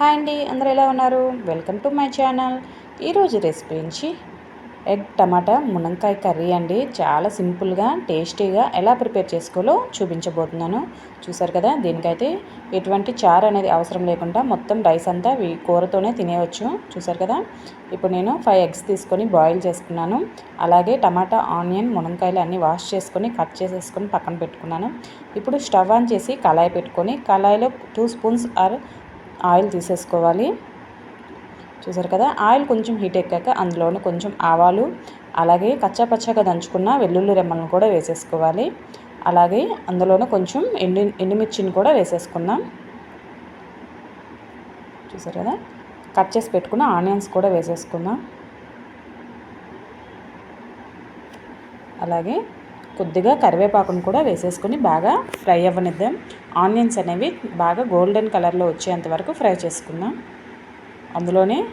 Hi అండి అందరూ ఎలా ఉన్నారు? Welcome to my channel. ఈరోజు రెసిపీ నుంచి ఎగ్ టమాటా మునంకాయ కర్రీ అండి. చాలా సింపుల్గా టేస్టీగా ఎలా ప్రిపేర్ చేసుకోవాలో చూపించబోతున్నాను. చూసారు కదా దీనికైతే ఎటువంటి చారు అనేది అవసరం లేకుండా మొత్తం రైస్ అంతా కూరతోనే తినేయవచ్చు చూసారు కదా ఇప్పుడు నేను ఫైవ్ ఎగ్స్ తీసుకొని బాయిల్ చేసుకున్నాను. అలాగే టమాటా ఆనియన్ మునంకాయలు అన్నీ వాష్ చేసుకొని కట్ చేసేసుకొని పక్కన పెట్టుకున్నాను. ఇప్పుడు స్టవ్ ఆన్ చేసి కళాయి పెట్టుకొని కళాయిలో టూ స్పూన్స్ ఆర్ ఆయిల్ తీసేసుకోవాలి. చూసారు కదా? ఆయిల్ కొంచెం హీట్ ఎక్కాక అందులోనే కొంచెం ఆవాలు అలాగే కచ్చాపచ్చాగా దంచుకున్న వెల్లుల్లి రెమ్మలను కూడా వేసేసుకోవాలి. అలాగే అందులోనే కొంచెం ఎండి ఎండుమిర్చిని కూడా వేసేసుకుందాం. చూసారు కదా? కట్ చేసి పెట్టుకున్న ఆనియన్స్ కూడా వేసేసుకుందాం. అలాగే కొద్దిగా కరివేపాకును కూడా వేసేసుకొని బాగా ఫ్రై అవ్వనిద్దాం. ఆనియన్స్ అనేవి బాగా గోల్డెన్ కలర్లో వచ్చేంత వరకు ఫ్రై చేసుకుందాం. అందులోనే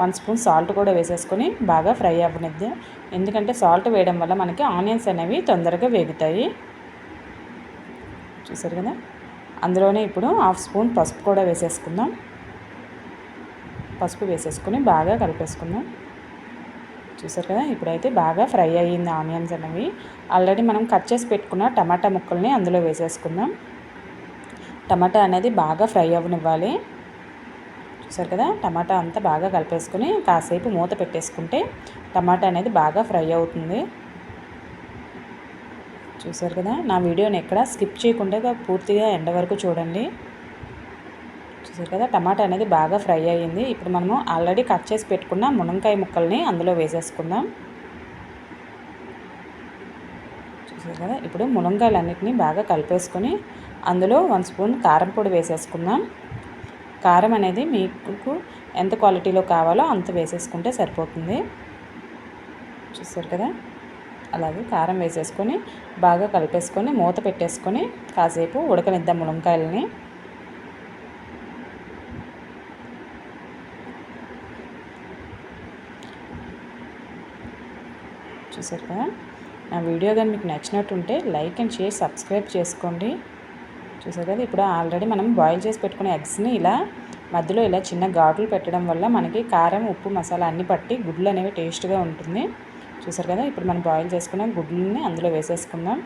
వన్ స్పూన్ సాల్ట్ కూడా వేసేసుకొని బాగా ఫ్రై అవ్వనిద్దాం. ఎందుకంటే సాల్ట్ వేయడం వల్ల మనకి ఆనియన్స్ అనేవి తొందరగా వేగుతాయి. చూసారు కదా? అందులోనే ఇప్పుడు హాఫ్ స్పూన్ పసుపు కూడా వేసేసుకుందాం. పసుపు వేసేసుకొని బాగా కలిపేసుకుందాం. చూసారు కదా ఇప్పుడైతే బాగా ఫ్రై అయ్యింది ఆనియన్స్ అనేవి. ఆల్రెడీ మనం కట్ చేసి పెట్టుకున్న టమాటా ముక్కల్ని అందులో వేసేసుకుందాం. టమాటా అనేది బాగా ఫ్రై అవ్వనివ్వాలి. చూసారు కదా టమాటా అంతా బాగా కలిపేసుకొని కాసేపు మూత పెట్టేసుకుంటే టమాటా అనేది బాగా ఫ్రై అవుతుంది. చూసారు కదా నా వీడియోని ఎక్కడ స్కిప్ చేయకుండా పూర్తిగా ఎండ వరకు చూడండి. చూసారు కదా టమాటా అనేది బాగా ఫ్రై అయ్యింది. ఇప్పుడు మనము ఆల్రెడీ కట్ చేసి పెట్టుకున్న మునక్కాయ ముక్కల్ని అందులో వేసేసుకుందాం. చూసారు కదా ఇప్పుడు మునక్కాయలన్నిటిని బాగా కలిపేసుకొని అందులో వన్ స్పూన్ కారం పొడి వేసేసుకుందాం. కారం అనేది మీకు ఎంత క్వాలిటీలో కావాలో అంత వేసేసుకుంటే సరిపోతుంది. చూసారు కదా అలాగే కారం వేసేసుకొని బాగా కలిపేసుకొని మూత పెట్టేసుకొని కాసేపు ఉడకనిద్దాం మునక్కాయలని. చూసారు కదా నా వీడియో కానీ మీకు నచ్చినట్టుంటే లైక్ అండ్ షేర్ సబ్స్క్రైబ్ చేసుకోండి. చూసారు కదా? ఇప్పుడు ఆల్రెడీ మనం బాయిల్ చేసి పెట్టుకునే ఎగ్స్ని ఇలా మధ్యలో ఇలా చిన్న ఘాట్లు పెట్టడం వల్ల మనకి కారం ఉప్పు మసాలా అన్నీ పట్టి గుడ్లు అనేవి టేస్ట్గా ఉంటుంది. చూసారు కదా? ఇప్పుడు మనం బాయిల్ చేసుకున్న గుడ్లని అందులో వేసేసుకుందాం.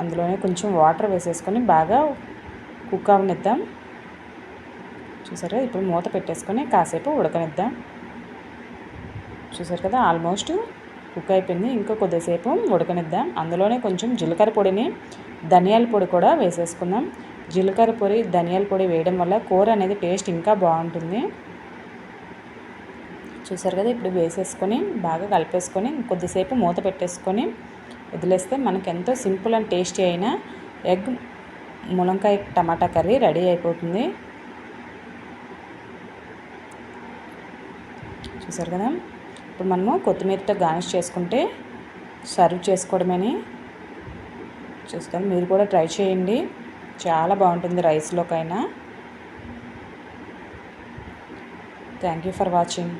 అందులోనే కొంచెం వాటర్ వేసేసుకొని బాగా కుక్ అవనిద్దాం. చూసారు ఇప్పుడు మూత పెట్టేసుకొని కాసేపు ఉడకనిద్దాం. చూసారు కదా ఆల్మోస్ట్ కుక్ అయిపోయింది. ఇంకా కొద్దిసేపు ఉడకనిద్దాం. అందులోనే కొంచెం జీలకర్ర పొడిని ధనియాల పొడి కూడా వేసేసుకుందాం. జీలకర్ర పొడి ధనియాల పొడి వేయడం వల్ల కూర అనేది టేస్ట్ ఇంకా బాగుంటుంది. చూసారు కదా ఇప్పుడు వేసేసుకొని బాగా కలిపేసుకొని కొద్దిసేపు మూత పెట్టేసుకొని వదిలేస్తే మనకి ఎంతో సింపుల్ అండ్ టేస్టీ అయిన ఎగ్ ములంకాయ టమాటా కర్రీ రెడీ అయిపోతుంది. చూసారు కదా ఇప్పుడు మనము కొత్తిమీరతో గార్నిష్ చేసుకుంటే సర్వ్ చేసుకోవడమని. చూస్తాను మీరు కూడా ట్రై చేయండి. చాలా బాగుంటుంది రైస్లోకైనా. Thank you for watching.